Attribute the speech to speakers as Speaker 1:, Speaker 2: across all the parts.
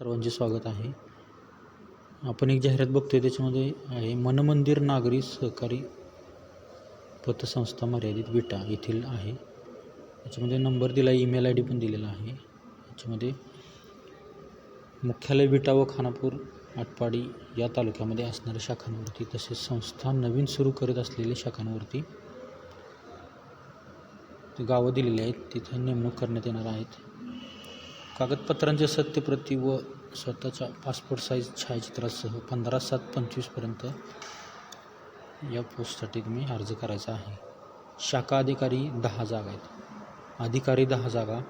Speaker 1: सर्वांचे स्वागत आहे. आपण एक जाहिरात बघतोय त्याच्यामध्ये आहे मनमंदिर नागरी सहकारी पतसंस्था मर्यादित विटा येथील आहे. याच्यामध्ये नंबर दिला ईमेल आय डी पण दिलेला आहे. याच्यामध्ये मुख्यालय विटा व खानापूर आटपाडी या तालुक्यामध्ये असणाऱ्या शाखांवरती तसेच संस्था नवीन सुरू करत असलेल्या शाखांवरती ते गावं दिलेली आहेत. तिथं नेमणूक करण्यात येणार आहेत. कागदपत्रांच्या सत्यप्रती व स्वतःच्या पासपोर्ट साईज छायाचित्रासह पंधरा सात पंचवीसपर्यंत या पोस्टसाठी तुम्ही अर्ज करायचा आहे. शाखा अधिकारी दहा जागा आहेत. अधिकारी दहा जागा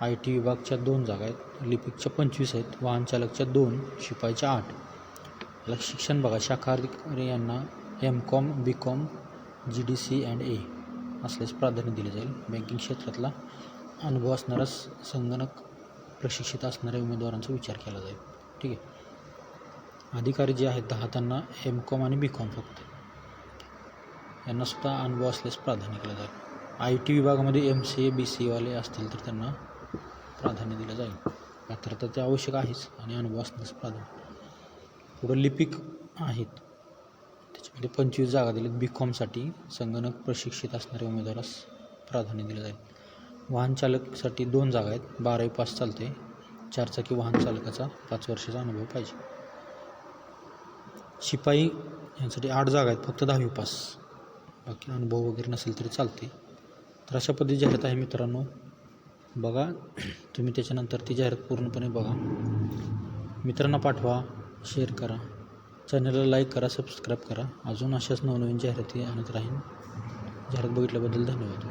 Speaker 1: आय टी विभागच्या दोन जागा आहेत. लिपिकच्या पंचवीस आहेत. वाहन चालकच्या दोन शिपाईच्या आठ. याला शिक्षण बघा. शाखा अधिकारी यांना M com B com G D C and A असल्यास प्राधान्य दिले जाईल. बँकिंग क्षेत्रातला अनुभव असणारा संगणक प्रशिक्षित असणाऱ्या उमेदवारांचा विचार केला जाईल. ठीक आहे? अधिकारी जे आहेत दहा त्यांना एम कॉम आणि बी कॉम फक्त. यांनासुद्धा अनुभव असल्यास प्राधान्य केलं जाईल. आय टी विभागामध्ये M C A B C एवाले असतील तर त्यांना प्राधान्य दिलं जाईल. पात्रता ते आवश्यक आहेच आणि अनुभव असण्यास प्राधान्य. पुढं लिपिक आहेत. त्याच्यामध्ये पंचवीस जागा दिल्या बी कॉमसाठी संगणक प्रशिक्षित असणाऱ्या उमेदवारास प्राधान्य दिलं जाईल. वाहन चालकसाठी दोन जागा आहेत. बारावी पास चालते चारचाकी वाहन चालकाचा पाच वर्षाचा अनुभव पाहिजे. शिपाई यांसाठी आठ जागा आहेत. फक्त दहावी पास. बाकी अनुभव वगैरे नसेल तरी चालते तर अशा पद्धती जाहिरात आहे मित्रांनो. बघा. तुम्ही त्याच्यानंतर ती जाहिरात पूर्णपणे बघा. मित्रांना पाठवा. शेअर करा. चॅनलला लाईक करा. सबस्क्राईब करा. अजून अशाच नवनवीन जाहिराती आणत राहीन. जाहिरात बघितल्याबद्दल धन्यवाद.